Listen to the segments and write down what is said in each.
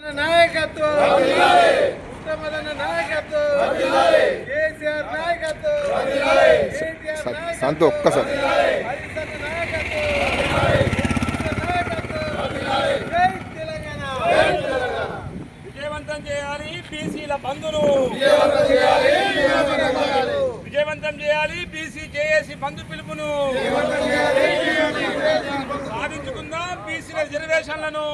నాయకత్వం. ఉత్తమదన నాయకత్వం. కేసీఆర్ నాయకత్వం. కేటీఆర్ నాయకత్వం. సంతు ఒక్కసారి. హరిశన్న నాయకత్వం. నాయకత్వం జై తెలంగాణ విజయవంతం చేయాలి బీసీల బంధును విజయవంతం చేయాలి బీసీ జేఏసీ బంధు పిలుపును సాధించుకుందాం. బీసీ రిజర్వేషన్లను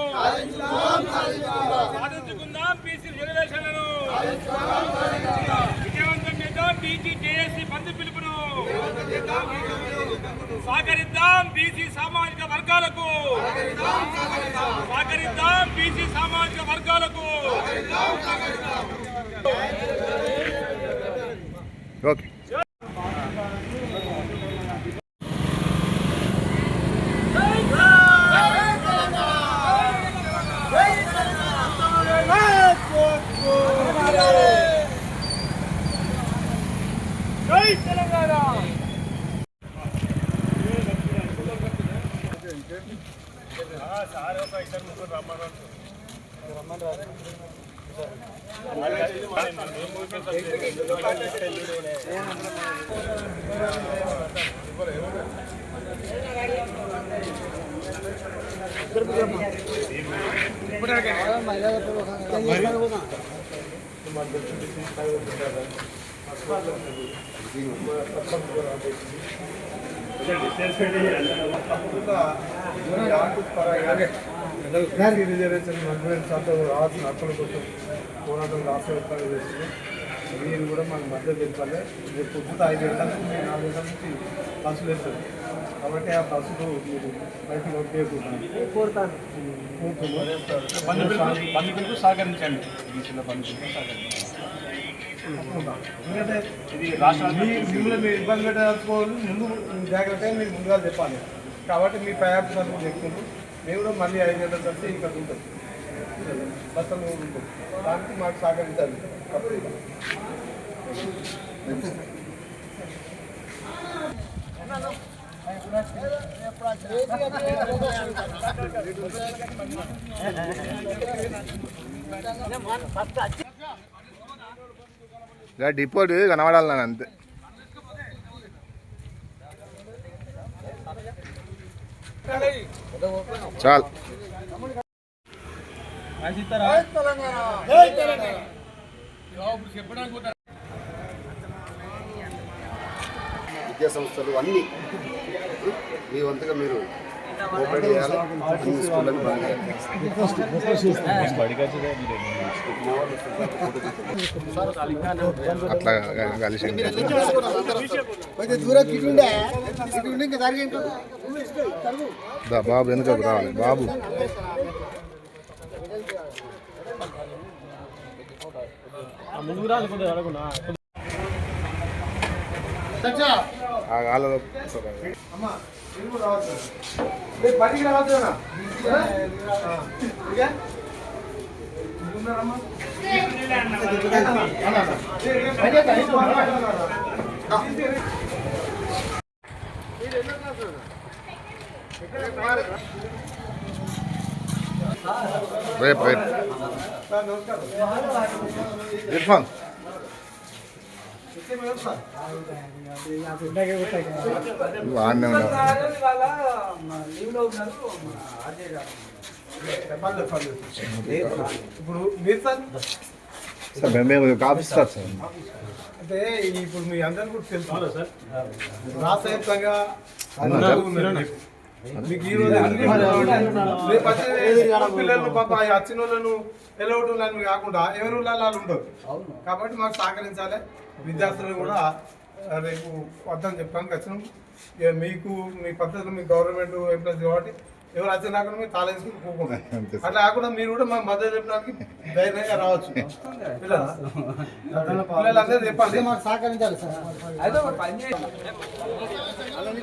సాధించుకుందాం. బీసీ రిజర్వేషన్లను విజయవంతం చేద్దాం. బీసీ జేఏసీ బంధు పిలుపును సహకరిద్దాం బీసీ సామాజిక వర్గాలకు సహకరిద్దాం బీసీ సామాజిక వర్గాలకు రిజర్వేషన్ మంత్రి శాతం రావాల్సిన హక్కుల కోసం పోరాటం రాష్ట్ర వ్యాప్తంగా చేస్తుంది మీరు కూడా మాకు మద్దతు తెలపాలి రేపు పొద్దుట ఐదు గంటల నుంచి మీరు నాలుగు గంటల నుంచి బస్సులు వేస్తారు కాబట్టి ఆ బస్సులు మీరు బయటకు కోరుతాను. సహకరించండి. ఎందుకంటే ఇది మిమ్మల్ని మీరు ఇబ్బంది పెట్టాల్సుకోవాలి ముందు జాగ్రత్తగా మీరు ముందుగా చెప్పాలి. కాబట్టి మీ ప్రయాణాలు కూడా చెప్తున్నారు. మేము కూడా మళ్ళీ ఐదు గంటల కలిసి ఇక్కడ ఉంటాం. బస్సులు ఉంటాం. దానికి మాకు సహకరించాలి. తప్పకుండా. డిపోట్ కనబడాలి నాకు అంతే. చాలు. విద్యా సంస్థలు అన్నీ మీ వంతుగా మీరు కోఆపరేట్ చేయాలి అన్ని స్కూళ్ళని బాగా అట్లా కలిసి కొంచెం దూరం ఇంకా బాబు ఎందుకు రావాలి. బాబు. గాలలో అమ్మా మీరు ఆ, క్లాసు? రేపు రేపు. ఇర్ఫాన్. చెప్పాలి, చెప్పాలి. ఇప్పుడు మీరు సార్ సార్ మేము కాపిస్తారు సార్ అంటే ఇప్పుడు మీ అందరికీ కూడా తెలుసు సార్ రాష్ట్ర వ్యాప్తంగా అందరూ ఉన్నారు. మీకు ఈ రోజు పిల్లలు పాప వచ్చిన వాళ్ళను ఎలవటం కాకుండా ఎవరి వాళ్ళు ఉండవు కాబట్టి మాకు సహకరించాలి. విద్యార్థులు కూడా రేపు వద్దని చెప్పడానికి వచ్చినాం. ఇక మీకు మీ పద్ధతులు మీ గవర్నమెంట్ ఎంప్లాయీస్ కాబట్టి ఎవరు వచ్చిన రాకుండా మీరు తాళేసుకుని పోకుండా అంతే సార్. అట్లా కాకుండా మీరు కూడా మాకు మద్దతు చెప్పడానికి ధైర్యంగా రావచ్చు. పిల్లలు పిల్లలందరూ చెప్పాలి. మాకు సహకరించాలి college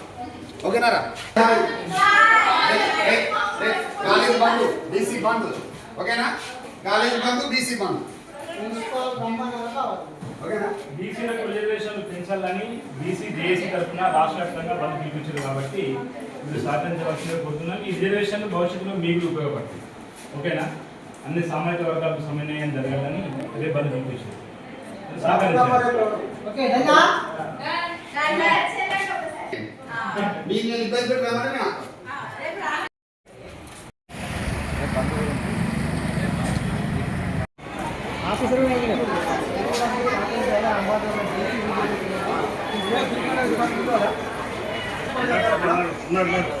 ఓకేనారా? College Bandhu BC Bandhu. ఓకేనా? College Bandhu BC Bandhu. ఓకేనా? బీసీలకు రిజర్వేషన్లు పెంచాలని బీసీ జేఏసీ తరఫున రాష్ట్ర వ్యాప్తంగా బంద్ పిలిపించారు కాబట్టి మీరు సహకరించవలసిందిగా కోరుతున్నాను ఈ రిజర్వేషన్లు భవిష్యత్తులో మీకు ఉపయోగపడుతుంది. ఓకేనా? అన్ని సామాజిక వర్గాలకు సమన్వయం జరగాలని రేపు బంద్ పిలిపించారు. మీకు నేను ఇబ్బంది పెట్టామని మేము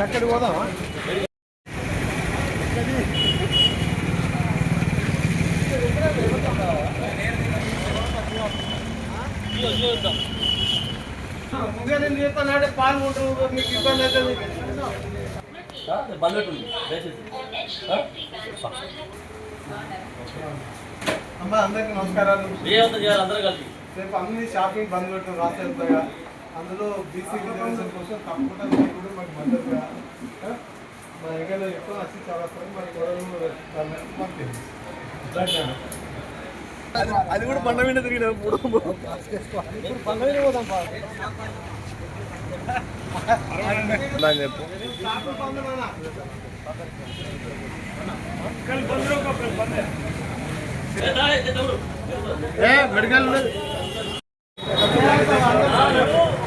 అక్కడికి పోదామా? ముందే నేను చెప్తానంటే పాల్గొంటారు మీకు ఇబ్బంది అవుతుంది అమ్మ అందరికీ నమస్కారాలు రేపు అన్ని షాపింగ్ బంద్ పెట్టు రాసేస్తాగా అందులో బీసీ రిజర్వేషన్ కోసం తప్పకుండా మీరు కూడా మాకు మద్దతుగా? మా దగ్గర ఎక్కువ వచ్చి చాలా వస్తుంది. మరి గొడవలు దాన్ని మాకు తెలుసు అది కూడా బండ మీద తిరిగినప్పుడు ఇప్పుడు బండ మీద పోదాం చెప్పు మెడికల్.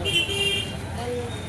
はい。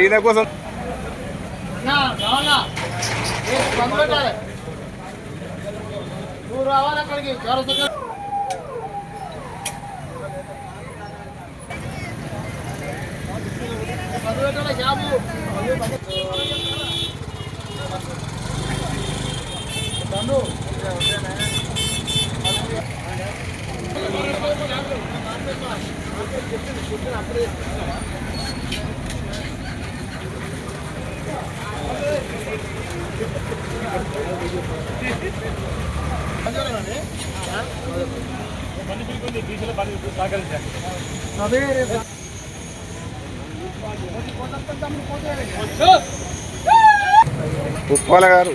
ఈయన కోసం. నువ్వు రావాలి అక్కడికి చౌరస్తకి బంద్ పెట్టాలి జాబు బంధు బంధు పిలుపుంది బీసీలో బంధు పిలుపు సహకరించండి ఉప్పాల గారు.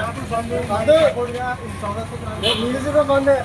ਬੰਦ ਹੋ ਗਿਆ 1400 ਬੰਦ ਹੈ।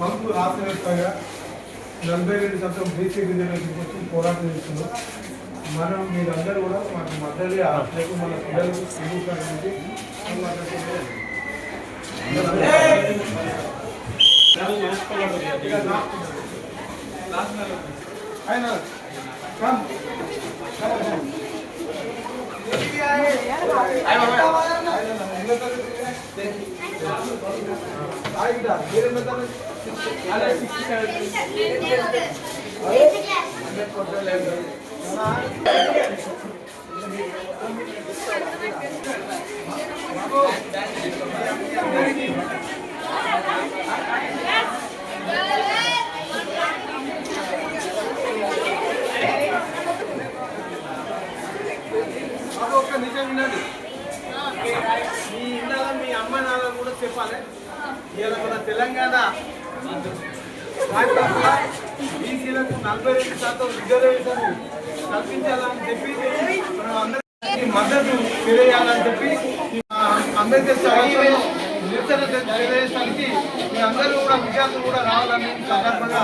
బంధు రాష్ట్ర వ్యాప్తంగా నలభై రెండు శాతం బీసీ రిజర్వేషన్ కోసం పోరాటం చేస్తున్నారు. మనం మీరందరూ కూడా మాకు మద్దతు ఆశ్రయం మన పిల్లలు చదువుకోవడానికి ఆయన కమ్ బాబు ఒక్క నిమిషం వినండి మీ ఇండాల మీ అమ్మ నాన్న కూడా చెప్పాలి. ఇవాళ మన తెలంగాణ బీసీలకు నలభై రెండు శాతం రిజర్వేషన్ కల్పించాలని చెప్పి అందరికీ మద్దతు తెలియాలని చెప్పి అందరి నిరసన తెలియజేయడానికి మీ అందరూ కూడా విద్యార్థులు కూడా రావాలని సందర్భంగా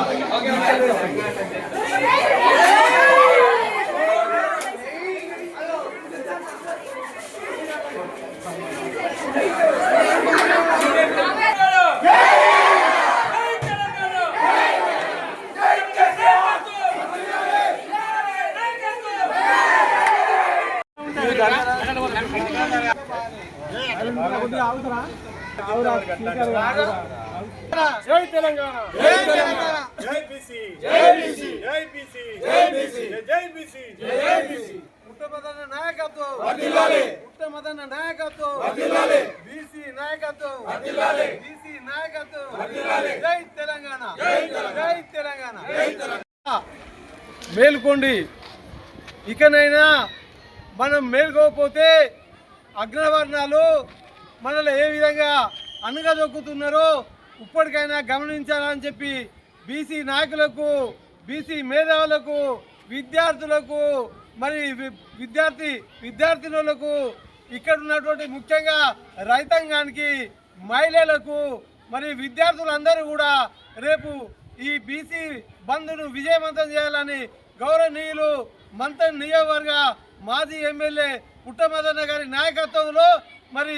మేలుకోండి. ఇకనైనా మనం మేల్కోకపోతే అగ్రవర్ణాలు మనల్ని ఏ విధంగా అనగదొక్కుతున్నారో ఇప్పటికైనా గమనించాలని చెప్పి బీసీ నాయకులకు బీసీ మేధావులకు విద్యార్థులకు మరి వి- విద్యార్థి విద్యార్థినులకు ఇక్కడ ఉన్నటువంటి ముఖ్యంగా రైతాంగానికి మహిళలకు మరి విద్యార్థులందరూ కూడా రేపు ఈ బీసీ బంద్ను విజయవంతం చేయాలని గౌరవనీయులు మంతన్ నియోజకవర్గ మాజీ ఎమ్మెల్యే పుట్టమదన్న గారి నాయకత్వంలో మరి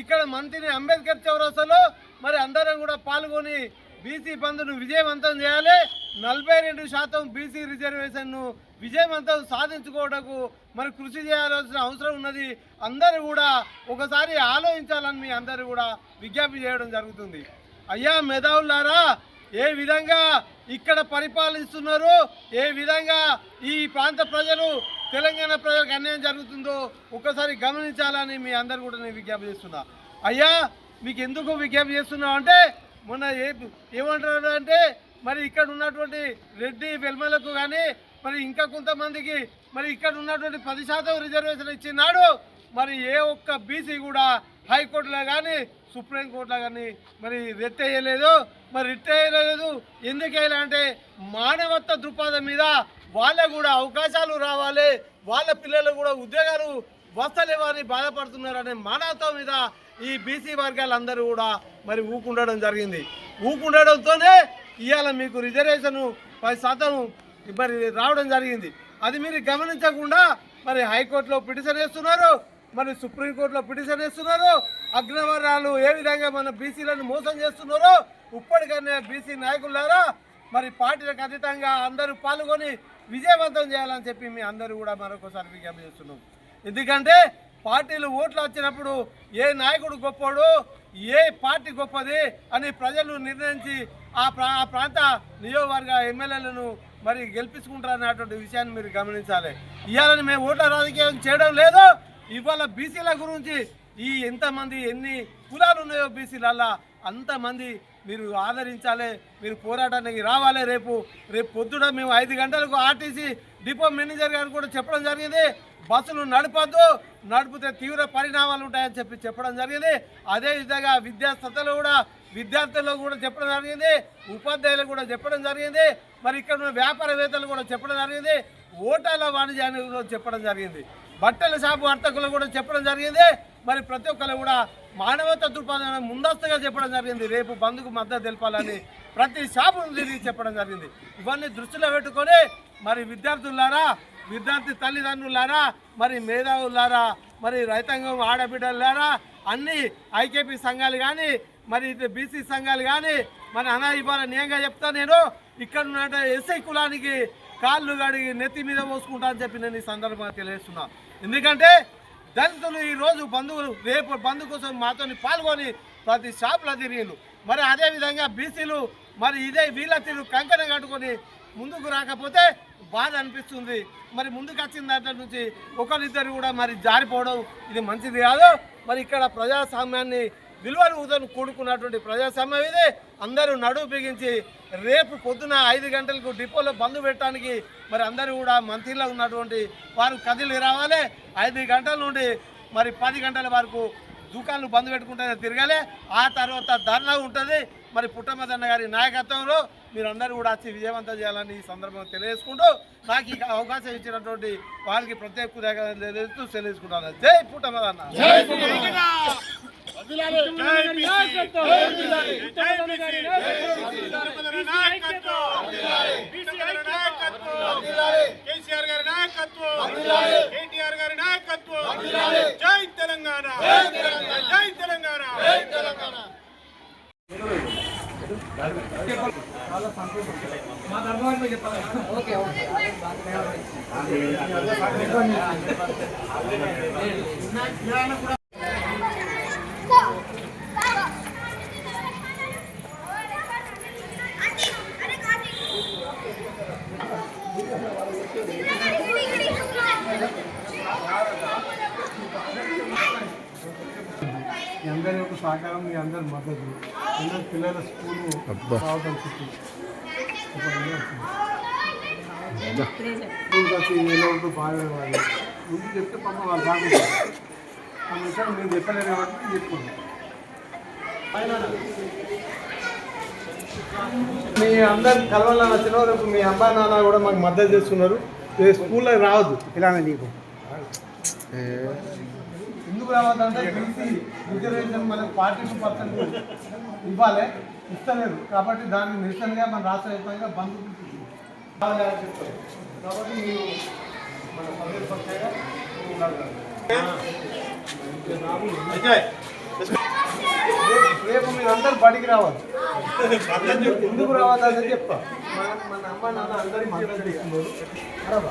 ఇక్కడ మంత్రిని అంబేద్కర్ చౌరస్తాలో మరి అందరం కూడా పాల్గొని బీసీ బంద్ను విజయవంతం చేయాలి. నలభై రెండు శాతం బీసీ రిజర్వేషన్ను విజయవంతం సాధించుకోవటకు మరి కృషి చేయాల్సిన అవసరం ఉన్నది. అందరూ కూడా ఒకసారి ఆలోచించాలని మీ అందరూ కూడా విజ్ఞప్తి చేయడం జరుగుతుంది. అయ్యా మేధావులారా ఏ విధంగా ఇక్కడ పరిపాలిస్తున్నారు. ఏ విధంగా ఈ ప్రాంత ప్రజలు తెలంగాణ ప్రజలకు అన్యాయం జరుగుతుందో ఒక్కసారి గమనించాలని మీ అందరు కూడా నేను విజ్ఞప్తి చేస్తున్నా. అయ్యా మీకు ఎందుకు విజ్ఞప్తి చేస్తున్నా అంటే మొన్న ఏ ఏమంటారు అంటే మరి ఇక్కడ ఉన్నటువంటి రెడ్డి వెల్మలకు కానీ మరి ఇంకా కొంతమందికి మరి ఇక్కడ ఉన్నటువంటి పది శాతం రిజర్వేషన్ ఇచ్చినాడు. మరి ఏ ఒక్క బీసీ కూడా హైకోర్టులో కానీ సుప్రీంకోర్టులో కానీ మరి రిట్ వేయలేదు మరి రిట్ వేయలేదు. ఎందుకు అంటే మానవత్వ దృక్పథం మీద వాళ్ళకు కూడా అవకాశాలు రావాలి వాళ్ళ పిల్లలు కూడా ఉద్యోగాలు వస్తలేవని బాధపడుతున్నారు అనే మానవత్వం మీద ఈ బీసీ వర్గాలందరూ కూడా మరి ఊకుండడం జరిగింది. ఊకుండడంతోనే ఇవాళ మీకు రిజర్వేషన్ పది శాతం మరి రావడం జరిగింది. అది మీరు గమనించకుండా మరి హైకోర్టులో పిటిషన్ వేస్తున్నారు. మరి సుప్రీంకోర్టులో పిటిషన్ వేస్తున్నారు. అగ్రవర్ణాలు ఏ విధంగా మన బీసీలను మోసం చేస్తున్నారో ఇప్పటికైనా బీసీ నాయకులారా మరి పార్టీలకు అతీతంగా అందరూ పాల్గొని విజయవంతం చేయాలని చెప్పి మీ అందరూ కూడా మరొకసారి విజ్ఞప్తి చేస్తున్నాం. ఎందుకంటే పార్టీలు ఓట్లు వచ్చినప్పుడు ఏ నాయకుడు గొప్పడు ఏ పార్టీ గొప్పది అని ప్రజలు నిర్ణయించి ఆ ప్రా ఆ ప్రాంత నియోజకవర్గ ఎమ్మెల్యేలను మరి గెలిపించుకుంటారనేటువంటి విషయాన్ని మీరు గమనించాలి. ఇవాళని మేము ఓట్ల రాజకీయం చేయడం లేదు. ఇవాళ బీసీల గురించి ఈ ఎంతమంది ఎన్ని కులాలు ఉన్నాయో బీసీలల్లా అంతమంది మీరు ఆదరించాలి మీరు పోరాటానికి రావాలి రేపు. రేపు పొద్దున మేము ఐదు గంటలకు ఆర్టీసీ డిపో మేనేజర్ గారు కూడా చెప్పడం జరిగింది. బస్సులు నడపద్దు నడిపితే తీవ్ర పరిణామాలు ఉంటాయని చెప్పి చెప్పడం జరిగింది. అదేవిధంగా విద్యాసంస్థలు కూడా విద్యార్థులకు కూడా చెప్పడం జరిగింది. ఉపాధ్యాయులకు కూడా చెప్పడం జరిగింది. మరి ఇక్కడ ఉన్న వ్యాపారవేత్తలు కూడా చెప్పడం జరిగింది. ఓటాల వాణిజ్యానికి కూడా చెప్పడం జరిగింది. బట్టల షాపు వర్తకులు కూడా చెప్పడం జరిగింది. మరి ప్రతి ఒక్కరు కూడా మానవత దృక్పథం ముందస్తుగా చెప్పడం జరిగింది. రేపు బంధుకు మద్దతు తెలపాలని ప్రతి షాపును తిరిగి చెప్పడం జరిగింది. ఇవన్నీ దృష్టిలో పెట్టుకొని మరి విద్యార్థులారా విద్యార్థి తల్లిదండ్రులారా మరి మేధావులారా మరి రైతాంగం ఆడబిడ్డలారా అన్ని ఐకేపీ సంఘాలు కానీ మరి ఇటు బీసీ సంఘాలు కానీ మరి అనా ఇవ్వాలి నేంగా చెప్తా నేను ఇక్కడ ఉన్న ఎస్ఐ కులానికి కాళ్ళు గడిగి నెత్తి మీద పోసుకుంటా అని చెప్పి నేను ఈ సందర్భంగా తెలియజేస్తున్నాను ఎందుకంటే దళితులు ఈరోజు బంధువులు రేపు బంధు కోసం మాతో పాల్గొని ప్రతి షాపులో తిరిగిండు మరి అదే విధంగా బీసీలు మరి ఇదే వీళ్ళతీరు కంకణం కట్టుకొని ముందుకు రాకపోతే బాధ అనిపిస్తుంది. మరి ముందుకు వచ్చిన దాంట్లో నుంచి ఒకరిద్దరు కూడా మరి జారిపోవడం ఇది మంచిది కాదు. మరి ఇక్కడ ప్రజాస్వామ్యాన్ని విలువలతో కూడుకున్నటువంటి ప్రజాస్వామ్యం ఇది. అందరూ నడువు బిగించి రేపు పొద్దున ఐదు గంటలకు డిపోలో బంద్ పెట్టడానికి మరి అందరూ కూడా మంత్రిలో ఉన్నటువంటి వారు కదిలి రావాలి. ఐదు గంటల నుండి మరి పది గంటల వరకు దుకాణాలు బంద్ పెట్టుకుంటే తిరగాలి. ఆ తర్వాత ధర్నా ఉంటుంది. మరి పుట్టమదన్న గారి నాయకత్వంలో మీరందరూ కూడా వచ్చి విజయవంతం చేయాలని ఈ సందర్భంగా తెలియజేసుకుంటూ నాకు ఈ అవకాశం ఇచ్చినటువంటి వారికి ప్రత్యేక తెలియజేస్తూ తెలియజేసుకుంటాను. జై పుట్టమదన్న. కేసీఆర్ గారి నాయకత్వం కేటీఆర్ గారి నాయకత్వం జై తెలంగాణ జై తెలంగాణ మీ అందరి యొక్క సహకారం మీ అందరి మద్దతు. అందరి పిల్లల స్కూల్. రావడం స్కూల్కి వచ్చి ఎలా ఉంటూ ముందు చెప్తే పాప వాళ్ళు బాగుంటారు అందుకని నేను చెప్పలేను కాబట్టి చెప్పుకున్నాను మీ అందరు కలవాలని వచ్చిన రేపు మీ అబ్బాయి నాన్న కూడా మాకు మద్దతు చేస్తున్నారు. స్కూల్లో రావద్దు. ఇలానే నీకు. ఎందుకు రావద్దంటే బీసీ రిజర్వేషన్ మనకు ఫార్టీ టూ పర్సెంట్ ఇవ్వాలి ఇస్తలేదు. కాబట్టి దానికి నిరసనగా మన రాష్ట్ర వ్యాప్తంగా బంద్ కాబట్టి మీరు మన పక్షంగా. రేపు- రేపు మీరు అందరు బడికి రావాలి. ఎందుకు రావాలి అని చెప్తా మన మన అమ్మ నాన్న అందరి మద్దతు ఇస్తున్నారు